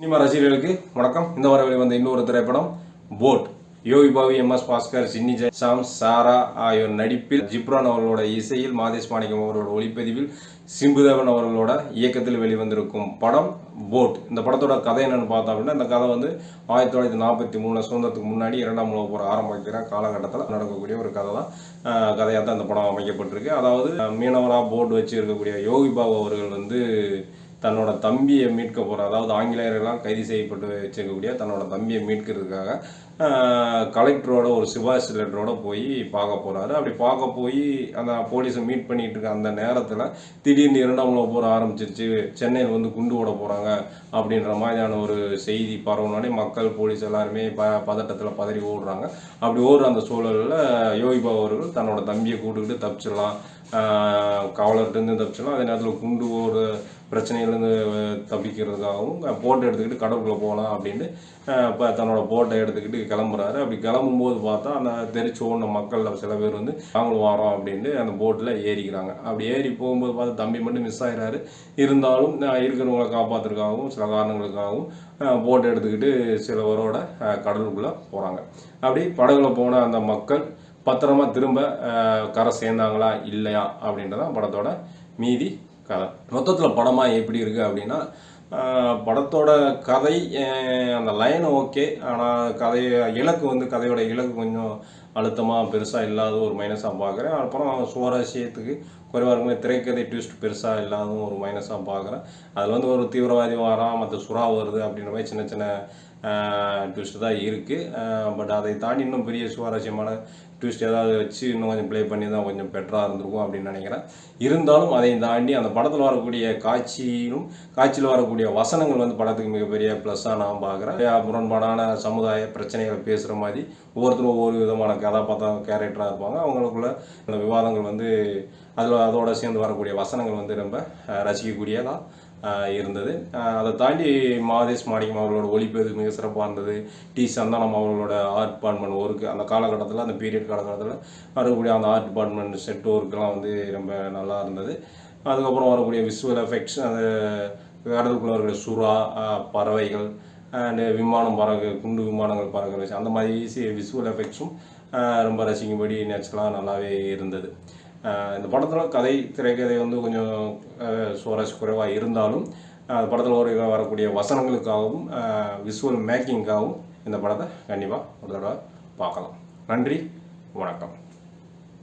Cinema ரசிகர்களுக்கு வணக்கம். இந்த வார வெளிவந்த இன்னொரு திரைப்படம் Boat. Yogi Babu M S Bhaskar Chinni ஜெயசாம் Sara ஆகியோர் நடிப்பில் ஜிப்ரான் அவர்களோட இசையில் மாதேஷ் மாணிக்கம் அவர்களோட ஒளிப்பதிவில் சிம்புதேவன் அவர்களோட இயக்கத்தில் வெளிவந்திருக்கும் படம் போட். இந்த படத்தோட கதை என்னன்னு பார்த்தோம் அப்படின்னா இந்த கதை வந்து ஆயிரத்தி தொள்ளாயிரத்தி நாற்பத்தி மூணு சுதந்திரத்துக்கு முன்னாடி இரண்டாம் உலக போர் ஆரம்பிக்கிற காலகட்டத்தில் நடக்கக்கூடிய ஒரு கதை தான். கதையாக தான் இந்த படம் அமைக்கப்பட்டிருக்கு. அதாவது மீனவராக போட் வச்சு இருக்கக்கூடிய யோகி பாபு அவர்கள் வந்து தன்னோட தம்பியை மீட்க போகிற அதாவது ஆங்கிலேயர்கள்லாம் கைது செய்யப்பட்டு வச்சிருக்கக்கூடிய தன்னோட தம்பியை மீட்கிறதுக்காக கலெக்டரோட ஒரு சிபாரிசு லெட்டரோட போய் பார்க்க போகிறாரு அப்படி பார்க்க போய் அந்த போலீஸை மீட் பண்ணிகிட்டு இருக்க அந்த நேரத்தில் திடீர்னு இரண்டாம் உலக போகிற ஆரம்பிச்சிருச்சு. சென்னையில் வந்து குண்டு ஓட போகிறாங்க அப்படின்ற மாதிரியான ஒரு செய்தி பரவனாலே மக்கள் போலீஸ் எல்லாருமே ப பதட்டத்தில் பதறி ஓடுறாங்க. அப்படி ஓடுற அந்த சூழலில் யோகி பாபு அவர்கள் தன்னோட தம்பியை கூட்டுக்கிட்டு தப்பிச்சிடலாம். கவலர்கிட்டருந்து தப்பிச்சிடலாம். அதே நேரத்தில் குண்டு ஒரு பிரச்சனையிலேருந்து தப்பிக்கிறதுக்காகவும் போட்டை எடுத்துக்கிட்டு கடவுளுக்குள்ளே போகலாம் அப்படின்னு இப்போ தன்னோட போட்டை எடுத்துக்கிட்டு கிளம்புறாரு. அப்படி கிளம்பும்போது பார்த்தா அந்த தெரிச்சு ஓடின மக்களில் சில பேர் வந்து நாங்களும் வரோம் அப்படின்ட்டு அந்த போட்டில் ஏறிக்கிறாங்க. அப்படி ஏறி போகும்போது பார்த்து தம்பி மட்டும் மிஸ் ஆகிறாரு இருந்தாலும் இருக்கிறவங்களை காப்பாற்றுறதுக்காகவும் சில காரணங்களுக்காகவும் போட்டை எடுத்துக்கிட்டு சிலவரோட கடலுக்குள்ளே போகிறாங்க அப்படி படகுல போன அந்த மக்கள் பத்திரமா திரும்ப கரை சேர்ந்தாங்களா இல்லையா அப்படின்றதான் படத்தோட மீதி கதை மொத்தத்தில் படமாக எப்படி இருக்குது அப்படின்னா படத்தோட கதை அந்த லைன் ஓகே ஆனால் கதை இலக்கு வந்து கதையோட இலக்கு கொஞ்சம் அழுத்தமாக பெருசாக இல்லாத ஒரு மைனஸாக பார்க்குறேன் அப்புறம் சுவாரஸ்யத்துக்கு குறைவாக இருக்குமே திரைக்கதை ட்விஸ்ட் பெருசாக இல்லாததும் ஒரு மைனஸாக பார்க்குறேன் அதில் வந்து ஒரு தீவிரவாதி வாரான் மற்ற சுறா வருது அப்படின்ற மாதிரி சின்ன சின்ன ட்விஸ்ட் தான் இருக்குது பட் அதை தாண்டி இன்னும் பெரிய சுவாரஸ்யமான ட்விஸ்ட் ஏதாவது வச்சு இன்னும் கொஞ்சம் ப்ளே பண்ணி தான் கொஞ்சம் பெட்டராக இருந்திருக்கும் அப்படின்னு நினைக்கிறேன். இருந்தாலும் அதை தாண்டி அந்த படத்தில் வரக்கூடிய காட்சியிலும் காட்சியில் வரக்கூடிய வசனங்கள் வந்து படத்துக்கு மிகப்பெரிய ப்ளஸ்ஸாக நான் பார்க்குறேன். முரண்பாடான சமுதாய பிரச்சனைகளை பேசுகிற மாதிரி ஒவ்வொருத்தரும் ஒவ்வொரு விதமான கதாபாத்திரம் கேரக்டராக இருப்பாங்க. அவங்களுக்குள்ள இந்த விவாதங்கள் வந்து அதில் அதோட சேர்ந்து வரக்கூடிய வசனங்கள் வந்து ரொம்ப ரசிக்கக்கூடியதாக இருந்தது. அதை தாண்டி மாதேஷ் மாணிக்கம் அவர்களோட ஒளிப்பதிவு மிக சிறப்பாக இருந்தது. டி சந்தானம் அவர்களோட ஆர்ட் டிபார்ட்மெண்ட் ஒர்க்கு அந்த காலகட்டத்தில் அந்த பீரியட் காலகட்டத்தில் வரக்கூடிய அந்த ஆர்ட் டிபார்ட்மெண்ட் செட் ஒர்க்கெலாம் வந்து ரொம்ப நல்லா இருந்தது. அதுக்கப்புறம் வரக்கூடிய விஷுவல் எஃபெக்ட்ஸ் அந்த கடலுக்குள்ள வரக்கூடிய சுறா பறவைகள் அண்டு விமானம் பறகு குண்டு விமானங்கள் பறக்கிற வச்சு அந்த மாதிரி விஷுவல் எஃபெக்ட்ஸும் ரொம்ப ரசிக்கும்படி நேச்சுரலாக நல்லாவே இருந்தது. இந்த படத்தில் கதை திரைக்கதை வந்து கொஞ்சம் சுவாரஸ் சுவாரஸ்ய குறைவாக இருந்தாலும் அந்த படத்தில் ஒரு வரக்கூடிய வசனங்களுக்காகவும் விஷுவல் மேக்கிங்காகவும் இந்த படத்தை கண்டிப்பாக ஒரு தடவை பார்க்கலாம். நன்றி வணக்கம்.